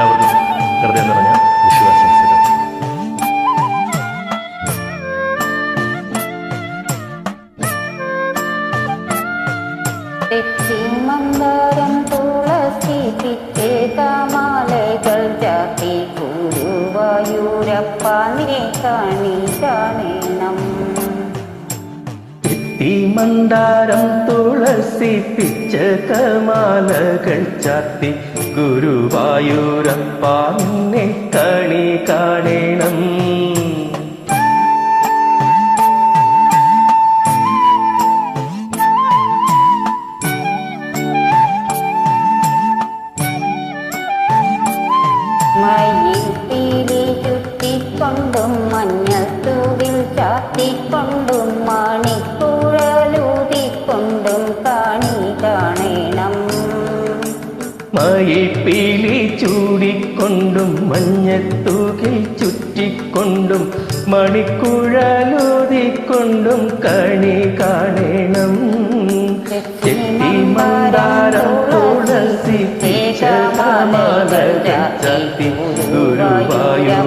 എല്ലാവർക്കും ഹൃദയം നിറഞ്ഞ വിശ്വാസംസകൾ തെച്ചിമന്ദരം തുളസി ഈ മന്ദാരം തുളസി പിച്ചകമാലകൾ ചാത്തി ഗുരുവായൂരപ്പ നിന്നെ കണി കാണണം. മയിൽ പീലി ചുറ്റിക്കൊണ്ടും മഞ്ഞത്തൂവിൽ ചാത്തിക്കൊണ്ടും മണിക്കുഴലൂതിക്കൊണ്ടും കാണി കാണേണം. മയിപ്പീലി ചൂടിക്കൊണ്ടും മഞ്ഞത്തൂകിൽ ചുറ്റിക്കൊണ്ടും മണിക്കുഴലൂതിക്കൊണ്ടും കണി കാണേണം. ചെത്തി മന്ദാരം തുളസി ഗുരുവായു